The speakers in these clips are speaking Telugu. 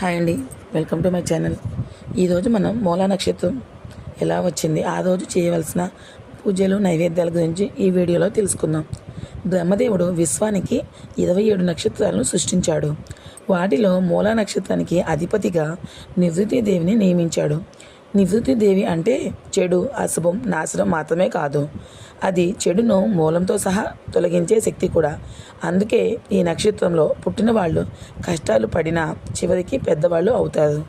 హాయ్ అండి. Welcome to my channel. ఈరోజు మనం మూలా నక్షత్రం ఎలా వచ్చింది ఆ రోజు చేయవలసిన పూజలు నైవేద్యాల గురించి ఈ వీడియోలో తెలుసుకుందాం. బ్రహ్మదేవుడు విశ్వానికి ఇరవై ఏడు నక్షత్రాలను సృష్టించాడు. వాటిలో మూలా నక్షత్రానికి అధిపతిగా నివృత్తి దేవిని నియమించాడు. నివృత్తి దేవి అంటే చెడు అశుభం నాశనం మాత్రమే కాదు. అది చెడును మూలంతో సహా తొలగించే శక్తి కూడా. అందుకే ఈ నక్షత్రంలో పుట్టిన వాళ్ళు కష్టాలు పడినా చివరికి పెద్దవాళ్ళు అవుతారు.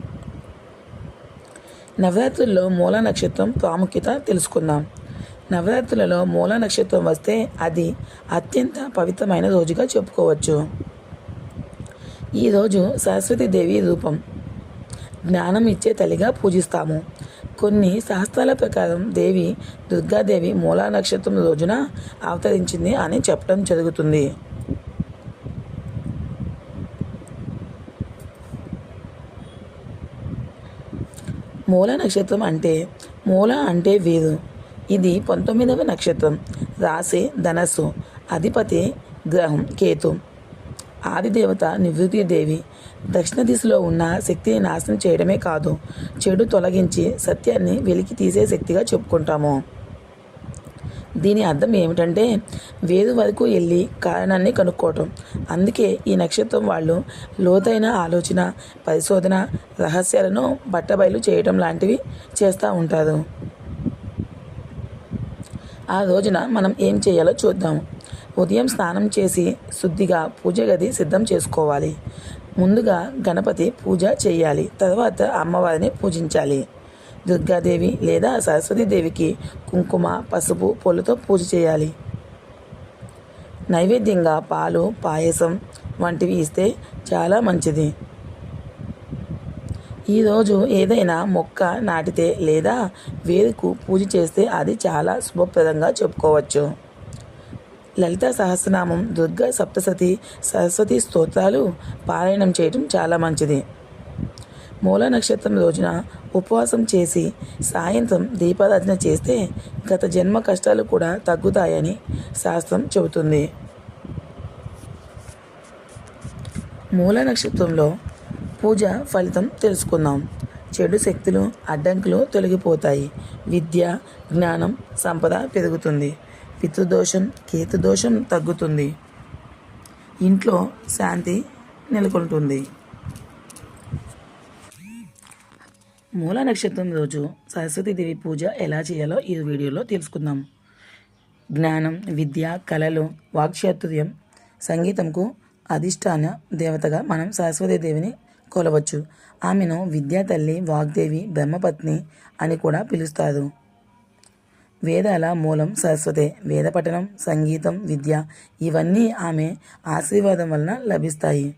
నవరాత్రుల్లో మూల నక్షత్రం ప్రాముఖ్యత తెలుసుకుందాం. నవరాత్రులలో మూల నక్షత్రం వస్తే అది అత్యంత పవిత్రమైన రోజుగా చెప్పుకోవచ్చు. ఈరోజు సరస్వతీదేవి రూపం. జ్ఞానం ఇచ్చే తల్లిగా పూజిస్తాము. కొన్ని శాస్త్రాల ప్రకారం దేవి దుర్గాదేవి మూలా నక్షత్రం రోజున అవతరించింది అని చెప్పడం జరుగుతుంది. మూల నక్షత్రం అంటే మూల అంటే వీరు. ఇది పంతొమ్మిదవ నక్షత్రం. రాశి ధనస్సు. అధిపతి గ్రహం కేతు. ఆదిదేవత నివృత్తి దేవి. దక్షిణ దిశలో ఉన్న శక్తిని నాశనం చేయడమే కాదు చెడు తొలగించి సత్యాన్ని వెలికి తీసే శక్తిగా చెప్పుకుంటాము. దీని అర్థం ఏమిటంటే వేరు వరకు వెళ్ళి కారణాన్ని కనుక్కోవటం. అందుకే ఈ నక్షత్రం వాళ్ళు లోతైన ఆలోచన పరిశోధన రహస్యాలను బట్టబయలు చేయటం లాంటివి చేస్తూ ఉంటారు. ఆ రోజున మనం ఏం చేయాలో చూద్దాం. ఉదయం స్నానం చేసి శుద్ధిగా పూజ గది సిద్ధం చేసుకోవాలి. ముందుగా గణపతి పూజ చేయాలి. తర్వాత అమ్మవారిని పూజించాలి. దుర్గాదేవి లేదా సరస్వతీదేవికి కుంకుమ పసుపు పూలతో పూజ చేయాలి. నైవేద్యంగా పాలు పాయసం వంటివి ఇస్తే చాలా మంచిది. ఈరోజు ఏదైనా మొక్క నాటితే లేదా వేరుకు పూజ చేస్తే అది చాలా శుభప్రదంగా చెప్పుకోవచ్చు. లలిత సహస్రనామం దుర్గా సప్తసతి సరస్వతి స్తోత్రాలు పారాయణం చేయటం చాలా మంచిది. మూల నక్షత్రం రోజున ఉపవాసం చేసి సాయంత్రం దీపారాధన చేస్తే గత జన్మ కష్టాలు కూడా తగ్గుతాయని శాస్త్రం చెబుతుంది. మూల నక్షత్రంలో పూజ ఫలితం తెలుసుకుందాం. చెడు శక్తులు అడ్డంకులు తొలగిపోతాయి. విద్య జ్ఞానం సంపద పెరుగుతుంది. పితృదోషం కేతుదోషం తగ్గుతుంది. ఇంట్లో శాంతి నెలకొంటుంది. మూల నక్షత్రం రోజు సరస్వతీదేవి పూజ ఎలా చేయాలో ఈ వీడియోలో తెలుసుకుందాం. జ్ఞానం విద్య కళలు వాక్చాతుర్యం సంగీతంకు అధిష్టాన దేవతగా మనం సరస్వతీదేవిని కొలవచ్చు. ఆమెను విద్యా తల్లి వాగ్దేవి బ్రహ్మపత్ని అని కూడా పిలుస్తారు. వేదాల మూలం సరస్వతే వేద పఠనం సంగీతం విద్య ఇవన్నీ ఆమె ఆశీర్వాదం వలన లభిస్తాయి.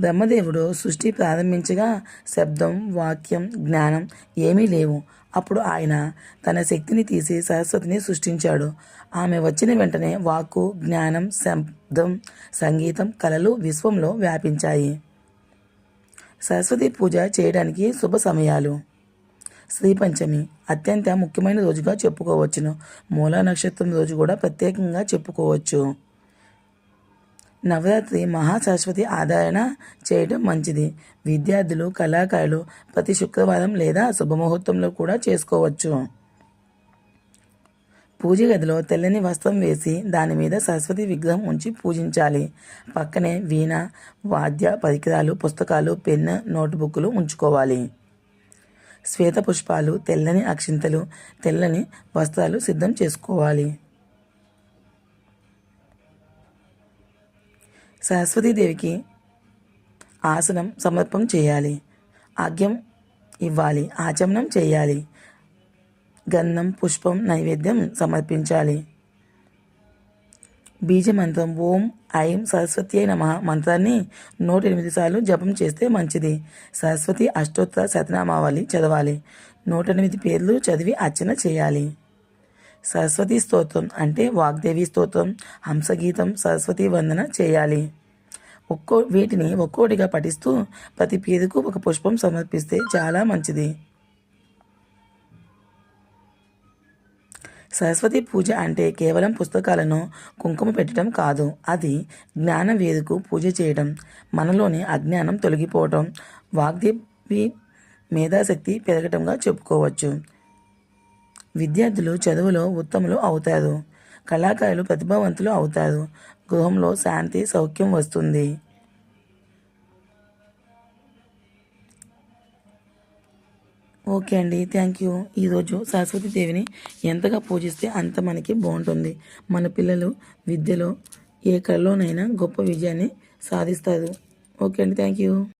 బ్రహ్మదేవుడు సృష్టి ప్రారంభించగా శబ్దం వాక్యం జ్ఞానం ఏమీ లేవు. అప్పుడు ఆయన తన శక్తిని తీసి సరస్వతిని సృష్టించాడు. ఆమె వచ్చిన వెంటనే వాక్కు జ్ఞానం శబ్దం సంగీతం కళలు విశ్వంలో వ్యాపించాయి. సరస్వతి పూజ చేయడానికి శుభ సమయాలు. శ్రీ పంచమి అత్యంత ముఖ్యమైన రోజుగా చెప్పుకోవచ్చును. మూలా నక్షత్రం రోజు కూడా ప్రత్యేకంగా చెప్పుకోవచ్చు. నవరాత్రి మహాసరస్వతి ఆదరణ చేయడం మంచిది. విద్యార్థులు కళాకారులు ప్రతి శుక్రవారం లేదా శుభముహూర్తంలో కూడా చేసుకోవచ్చు. పూజ గదిలో తెల్లని వస్త్రం వేసి దాని మీద సరస్వతి విగ్రహం ఉంచి పూజించాలి. పక్కనే వీణ వాద్య పరికరాలు పుస్తకాలు పెన్ను నోట్బుక్లు ఉంచుకోవాలి. శ్వేత పుష్పాలు తెల్లని అక్షింతలు తెల్లని వస్త్రాలు సిద్ధం చేసుకోవాలి. సరస్వతీదేవికి ఆసనం సమర్పం చేయాలి. ఆజ్ఞం ఇవ్వాలి. ఆచమనం చేయాలి. గంధం పుష్పం నైవేద్యం సమర్పించాలి. బీజమంత్రం ఓం ఐం సరస్వతి అయిన మంత్రాన్ని నూట ఎనిమిది సార్లు జపం చేస్తే మంచిది. సరస్వతి అష్టోత్తర శతనామావళి చదవాలి. నూట ఎనిమిది పేర్లు చదివి అర్చన చేయాలి. సరస్వతి స్తోత్రం అంటే వాగ్దేవి స్తోత్రం హంసగీతం సరస్వతి వందన చేయాలి. ఒక్కో వీటిని ఒక్కోటిగా పఠిస్తూ ప్రతి పేరుకు ఒక పుష్పం సమర్పిస్తే చాలా మంచిది. సరస్వతి పూజ అంటే కేవలం పుస్తకాలను కుంకుమ పెట్టడం కాదు. అది జ్ఞాన వేదికు పూజ చేయడం మనలోని అజ్ఞానం తొలగిపోవటం వాగ్దేవి మేధాశక్తి పెరగటంగా చెప్పుకోవచ్చు. విద్యార్థులు చదువులో ఉత్తములు అవుతారు. కళాకారులు ప్రతిభావంతులు అవుతారు. గృహంలో శాంతి సౌఖ్యం వస్తుంది. ఓకే అండి థ్యాంక్ యూ ఈరోజు సరస్వతి దేవిని ఎంతగా పూజిస్తే అంత మనకి బాగుంటుంది. మన పిల్లలు విద్యలో ఏ కళలోనైనా గొప్ప విజయాన్ని సాధిస్తారు. ఓకే అండి థ్యాంక్ యూ